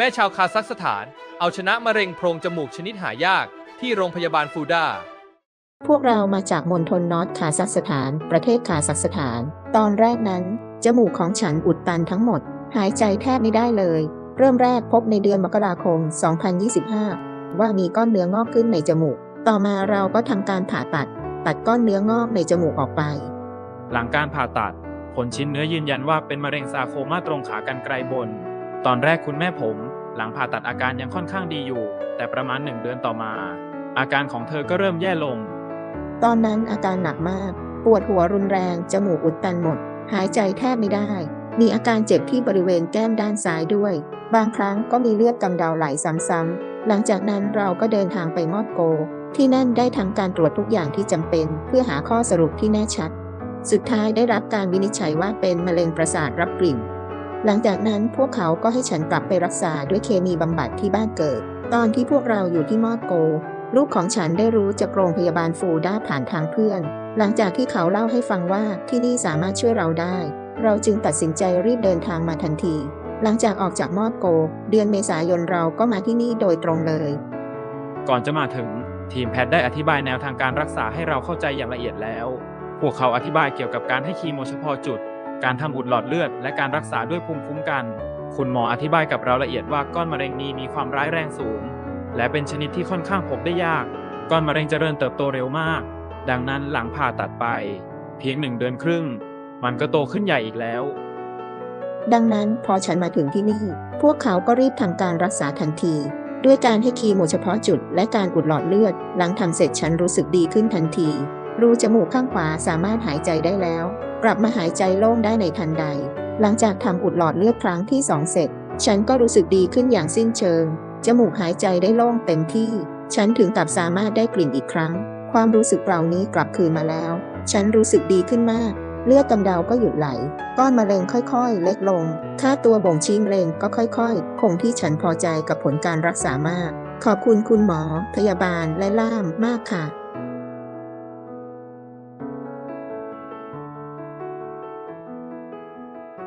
แม่ชาวคาซัคสถาน เอาชนะมะเร็งโพรงจมูกชนิดหายากที่โรงพยาบาลฟูดา พวกเรามาจากมณฑลนอร์ทคาซัคสถาน ประเทศคาซัคสถาน ตอนแรกนั้น จมูกของฉันอุดตันทั้งหมด หายใจแทบไม่ได้เลย เริ่มแรกพบในเดือนมกราคม 2025 ว่ามีก้อนเนื้องอกขึ้นในจมูก ต่อมาเราก็ทำการผ่าตัด ตัดก้อนเนื้องอกในจมูกออกไป หลังการผ่าตัด ผลชิ้นเนื้อยืนยันว่าเป็นมะเร็งซาโคมาตรงขากรรไกรบน ตอนแรกคุณแม่ผม หลังผ่าตัดอาการยังค่อนข้างดีอยู่ แต่ประมาณหนึ่งเดือนต่อมา อาการของเธอก็เริ่มแย่ลง ตอนนั้นอาการหนักมาก ปวดหัวรุนแรง จมูกอุดตันหมด หายใจแทบไม่ได้ มีอาการเจ็บที่บริเวณแก้มด้านซ้ายด้วย บางครั้งก็มีเลือดกำเดาไหลซ้ำๆ หลังจากนั้นเราก็เดินทางไปมอดโก ที่นั่นได้ทำการตรวจทุกอย่างที่จำเป็น เพื่อหาข้อสรุปที่แน่ชัด สุดท้ายได้รับการวินิจฉัยว่าเป็นมะเร็งประสาทรับกลิ่น หลังจากนั้นพวกเขาก็ให้ฉันกลับไปรักษาด้วยเคมีบำบัดที่บ้านเกิด ตอนที่พวกเราอยู่ที่มอดโก ลูกของฉันได้รู้จากโรงพยาบาลฟูด้าผ่านทางเพื่อน หลังจากที่เขาเล่าให้ฟังว่าที่นี่สามารถช่วยเราได้ เราจึงตัดสินใจรีบเดินทางมาทันที หลังจากออกจากมอดโก เดือนเมษายนเราก็มาที่นี่โดยตรงเลย ก่อนจะมาถึง ทีมแพทย์ได้อธิบายแนวทางการรักษาให้เราเข้าใจอย่างละเอียดแล้ว พวกเขาอธิบายเกี่ยวกับการให้คีโมเฉพาะจุด การทำอุดหลอดเลือด และการรักษาด้วยภูมิคุ้มกัน คุณหมออธิบายกับเราละเอียดว่าก้อนมะเร็งนี้มีความร้ายแรงสูง และเป็นชนิดที่ค่อนข้างพบได้ยาก ก้อนมะเร็งจเจริญเติบโตเร็วมาก ดังนั้นหลังผ่าตัดไป เพียงหนึ่งเดือนครึ่ง มันก็โตขึ้นใหญ่อีกแล้ว ดังนั้นพอฉันมาถึงที่นี่ พวกเขาก็รีบทำการรักษาทันที ด้วยการให้คีโมเฉพาะจุด และการอุดหลอดเลือด หลังทำเสร็จฉันรู้สึกดีขึ้นทันที รูจมูกข้างขวาสามารถหายใจได้แล้ว กลับมาหายใจโล่งได้ในทันใด หลังจากทำอุดหลอดเลือดครั้งที่สองเสร็จ ฉันก็รู้สึกดีขึ้นอย่างสิ้นเชิง จมูกหายใจได้โล่งเต็มที่ ฉันถึงกับสามารถได้กลิ่นอีกครั้ง ความรู้สึกเหล่านี้กลับคืนมาแล้ว ฉันรู้สึกดีขึ้นมาก เลือดกำเดาก็หยุดไหล ก้อนมะเร็งค่อยๆ เล็กลง ค่าตัวบ่งชี้มะเร็งก็ค่อยๆ คงที่ฉันพอใจกับผลการรักษามาก ขอบคุณคุณหมอ พยาบาลและล่ามมากค่ะ